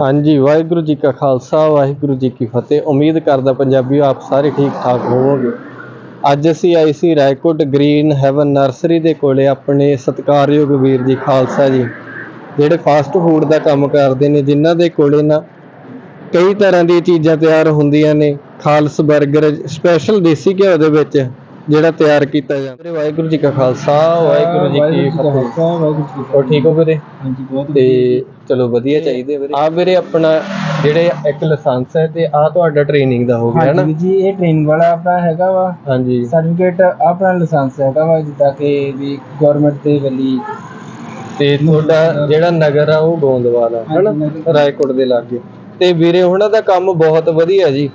ਹਾਂਜੀ, ਵਾਹਿਗੁਰੂ ਜੀ ਕਾ ਖਾਲਸਾ, ਵਾਹਿਗੁਰੂ ਜੀ ਕੀ ਫਤਿਹ। ਉਮੀਦ ਕਰਦਾ ਪੰਜਾਬੀ ਆਪ ਸਾਰੇ ਠੀਕ ਠਾਕ ਹੋਵੋਗੇ। ਅੱਜ ਅਸੀਂ ਆਏ ਸੀ ਰਾਏਕੋਟ ਗ੍ਰੀਨ ਹੈਵਨ ਨਰਸਰੀ ਦੇ ਕੋਲੇ ਆਪਣੇ ਸਤਿਕਾਰਯੋਗ ਵੀਰ ਜੀ ਖਾਲਸਾ ਜੀ, ਜਿਹੜੇ ਫਾਸਟ ਫੂਡ ਦਾ ਕੰਮ ਕਰਦੇ ਨੇ, ਜਿਨ੍ਹਾਂ ਦੇ ਕੋਲੇ ਨਾ ਕਈ ਤਰ੍ਹਾਂ ਦੀਆਂ ਚੀਜ਼ਾਂ ਤਿਆਰ ਹੁੰਦੀਆਂ ਨੇ। ਖਾਲਸ 버ਗਰ ਸਪੈਸ਼ਲ ਦੇਸੀ ਘਿਓ ਦੇ ਵਿੱਚ। ਜਿਹੜਾ ਤਿਆਰ ਕੀਤਾ ਜਾਂਦਾ। ਵਾਹਿਗੁਰੂ ਜੀ ਕਾ ਖਾਲਸਾ ਵਾਹਿਗੁਰੂ ਜੀ ਕੀ ਫਤਿਹ। ਵਾਹਿਗੁਰੂ ਜੀ ਕੀ ਹੋਰ ਠੀਕ ਹੋ ਵੀਰੇ? ਹਾਂਜੀ ਬਹੁਤ ਤੇ ਚਲੋ ਵਧੀਆ ਚਾਹੀਦੇ ਵੀਰੇ। ਆ ਵੀਰੇ ਆਪਣਾ ਜਿਹੜੇ ਇੱਕ ਲਾਇਸੈਂਸ ਹੈ ਤੇ ਆ ਤੁਹਾਡਾ ਟ੍ਰੇਨਿੰਗ ਦਾ ਹੋ ਗਿਆ ਨਾ ਹਾਂਜੀ ਜੀ ਇਹ ਟ੍ਰੇਨ ਵਾਲਾ ਆਪਣਾ ਹੈਗਾ ਵਾ। ਹਾਂਜੀ। ਸਰਟੀਫਿਕੇਟ ਆਪਣਾ ਲਾਇਸੈਂਸ ਹੈਗਾ ਵਾ ਜਿੱਦਾਂ ਕਿ ਵੀ ਗਵਰਨਮੈਂਟ ਦੇ ਵੱਲੀ। ਤੇ ਤੁਹਾਡਾ ਜਿਹੜਾ ਨਗਰ ਆ ਉਹ ਗੋਂਦਵਾਲ ਆ ਹਨਾ। ਰਾਏਕੋਟ ਦੇ ਲਾਗੇ। ਤੇ ਵੀਰੇ ਉਹਨਾਂ ਦਾ ਕੰਮ ਬਹੁਤ ਵਧੀਆ ਜੀ।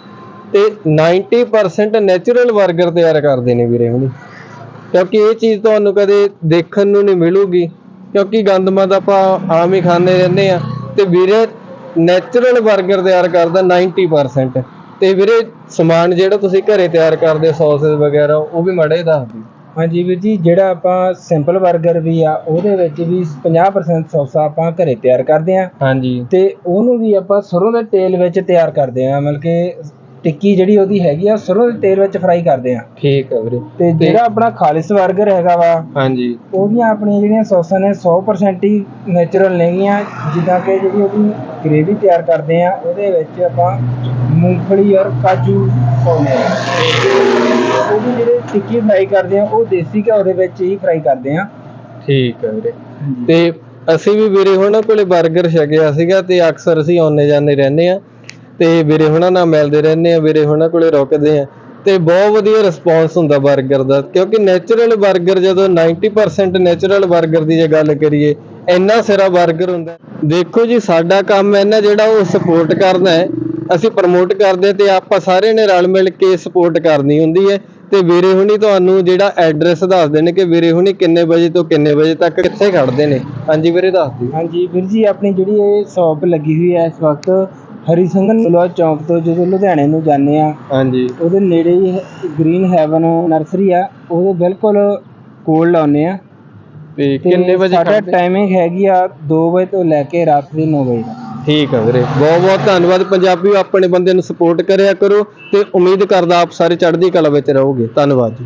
ਤੇ 90% ਨੈਚੁਰਲ 버ਗਰ ਤਿਆਰ ਕਰਦੇ ਨੇ ਵੀਰੇ ਹੁਣੀ। ਕਿਉਂਕਿ ਇਹ ਚੀਜ਼ ਤੁਹਾਨੂੰ ਕਦੇ ਦੇਖਣ ਨੂੰ ਨਹੀਂ ਮਿਲੂਗੀ। ਕਿਉਂਕਿ ਗੰਦਮਾ ਤਾਂ ਆਪਾਂ ਆਮ ਹੀ ਖਾਂਦੇ ਰਹਿੰਦੇ ਆ ਤੇ ਵੀਰੇ ਨੈਚੁਰਲ 버ਗਰ ਤਿਆਰ ਕਰਦਾ 90% ਤੇ ਵੀਰੇ ਸਮਾਨ ਜਿਹੜਾ ਤੁਸੀਂ ਘਰੇ ਤਿਆਰ ਕਰਦੇ ਸੌਸਸ ਵਗੈਰਾ ਉਹ ਵੀ ਮੜੇ ਦਾ ਹਾਂਜੀ ਵੀਰ ਜੀ ਜਿਹੜਾ ਆਪਾਂ ਸਿੰਪਲ ਬਰਗਰ ਵੀ ਆ ਉਹਦੇ ਵਿੱਚ ਵੀ 50% ਸੌਸਾ ਆਪਾਂ ਘਰੇ ਤਿਆਰ ਕਰਦੇ ਆ ਹਾਂਜੀ। ਤੇ ਉਹਨੂੰ ਵੀ ਆਪਾਂ ਸਰੋਂ ਦੇ ਤੇਲ ਵਿੱਚ ਤਿਆਰ ਕਰਦੇ ਆ ਮਤਲਬ ਕਿ ਟਿੱਕੀ ਜਿਹੜੀ ਉਹਦੀ ਹੈਗੀ ਆ ਸਰੋਂ ਦੇ ਤੇਲ ਵਿੱਚ ਫਰਾਈ ਕਰਦੇ ਆ। ਠੀਕ ਹੈ ਵੀਰੇ। ਤੇ ਜਿਹੜਾ ਆਪਣਾ ਖਾਲਿਸ 버ਗਰ ਹੈਗਾ ਵਾ ਹਾਂਜੀ। ਉਹਦੀਆਂ ਆਪਣੀਆਂ ਜਿਹੜੀਆਂ ਸੌਸਾਂ ਨੇ 100% ਹੀ ਨੇਚਰਲ ਨੇਗੀਆਂ ਜਿੱਦਾਂ ਕਿ ਜਿਹੜੀ ਉਹਦੀ ਗ੍ਰੇਵੀ ਤਿਆਰ ਕਰਦੇ ਆ ਉਹਦੇ ਵਿੱਚ ਆਪਾਂ ਮੂੰਗਫਲੀ ਔਰ ਕਾਜੂ ਪਾਉਂਦੇ ਆ। ਉਹ ਵੀ ਜਿਹੜੇ ਟਿੱਕੀ ਫਰਾਈ ਕਰਦੇ ਆ ਉਹ ਦੇਸੀ ਘਿਓ ਦੇ ਵਿੱਚ ਹੀ ਫਰਾਈ ਕਰਦੇ ਆ। ਠੀਕ ਹੈ ਵੀਰੇ। ਤੇ ਅਸੀਂ ਵੀ ਵੀਰੇ ਹੁਣਾਂ ਕੋਲੇ 버ਗਰ ਛਕਿਆ ਸੀਗਾ ਤੇ ਅਕਸਰ ਅਸੀਂ ਆਉਨੇ ਜਾਂਦੇ ਰਹਿੰਦੇ ਆ। ਤੇ ਵੀਰੇ ਹੁਣਾਂ ਨਾਲ ਮਿਲਦੇ ਰਹਿੰਦੇ ਆ ਵੀਰੇ ਹੁਣਾਂ ਕੋਲੇ ਰੁਕਦੇ ਆ ਤੇ ਬਹੁਤ ਵਧੀਆ ਰਿਸਪੌਂਸ ਹੁੰਦਾ 버ਗਰ ਦਾ, ਕਿਉਂਕਿ ਨੇਚਰਲ 버ਗਰ ਜਦੋਂ 90% ਨੇਚਰਲ 버ਗਰ ਦੀ ਜੇ ਗੱਲ ਕਰੀਏ, ਇੰਨਾ ਸਿਰਾ 버ਗਰ ਹੁੰਦਾ। ਦੇਖੋ ਜੀ, ਸਾਡਾ ਕੰਮ ਹੈ ਨਾ ਜਿਹੜਾ ਉਹ ਸਪੋਰਟ ਕਰਨਾ ਹੈ। ਅਸੀਂ ਪ੍ਰਮੋਟ ਕਰਦੇ ਤੇ ਆਪਾਂ ਸਾਰੇ ਨੇ ਰਲ ਮਿਲ ਕੇ ਸਪੋਰਟ ਕਰਨੀ ਹੁੰਦੀ ਹੈ। ਤੇ ਵੀਰੇ ਹੁਣੀ ਤੁਹਾਨੂੰ ਜਿਹੜਾ ਐਡਰੈਸ ਦੱਸ ਦੇਣ ਕਿ ਵੀਰੇ ਹੁਣੀ ਕਿੰਨੇ ਵਜੇ ਤੋਂ ਕਿੰਨੇ ਵਜੇ ਤੱਕ ਕਿੱਥੇ ਖੜਦੇ ਨੇ। ਹਾਂਜੀ ਵੀਰੇ, ਦੱਸ ਦਿਓ। ਹਾਂਜੀ ਵੀਰ ਜੀ, ਆਪਣੀ ਜਿਹੜੀ ਇਹ ਸ਼ਾਪ ਲੱਗੀ ਹੋਈ ਹੈ ਇਸ ਵਕਤ ਹਰੀ ਸਿੰਘਨ ਲੋਹਾ ਚੌਂਕ ਤੋਂ ਜਦੋਂ ਲੁਧਿਆਣੇ ਨੂੰ ਜਾਂਦੇ ਆ ਹਾਂਜੀ। ਉਹਦੇ ਨੇੜੇ ਹੀ ਗ੍ਰੀਨ ਹੈਵਨ ਨਰਸਰੀ ਆ ਉਹਦੇ ਬਿਲਕੁਲ ਕੋਲ ਲਾਉਨੇ ਆ ਤੇ ਕਿੰਨੇ ਵਜੇ ਸਾਡਾ ਖੜਦੇ ਟਾਈਮਿੰਗ ਹੈਗੀ ਆ 2 ਵਜੇ ਤੋਂ ਲੈ ਕੇ ਰਾਤ ਦੇ 9 ਵਜੇ ਤੱਕ। ਠੀਕ ਹੈ ਵੀਰੇ ਬਹੁਤ ਬਹੁਤ ਧੰਨਵਾਦ ਪੰਜਾਬੀਓ ਆਪਣੇ ਬੰਦੇ ਨੂੰ ਸਪੋਰਟ ਕਰਿਆ ਕਰੋ ਤੇ ਉਮੀਦ ਕਰਦਾ ਆਪ ਸਾਰੇ ਚੜ੍ਹਦੀ ਕਲਾ ਵਿੱਚ ਰਹੋਗੇ। ਧੰਨਵਾਦ ਜੀ।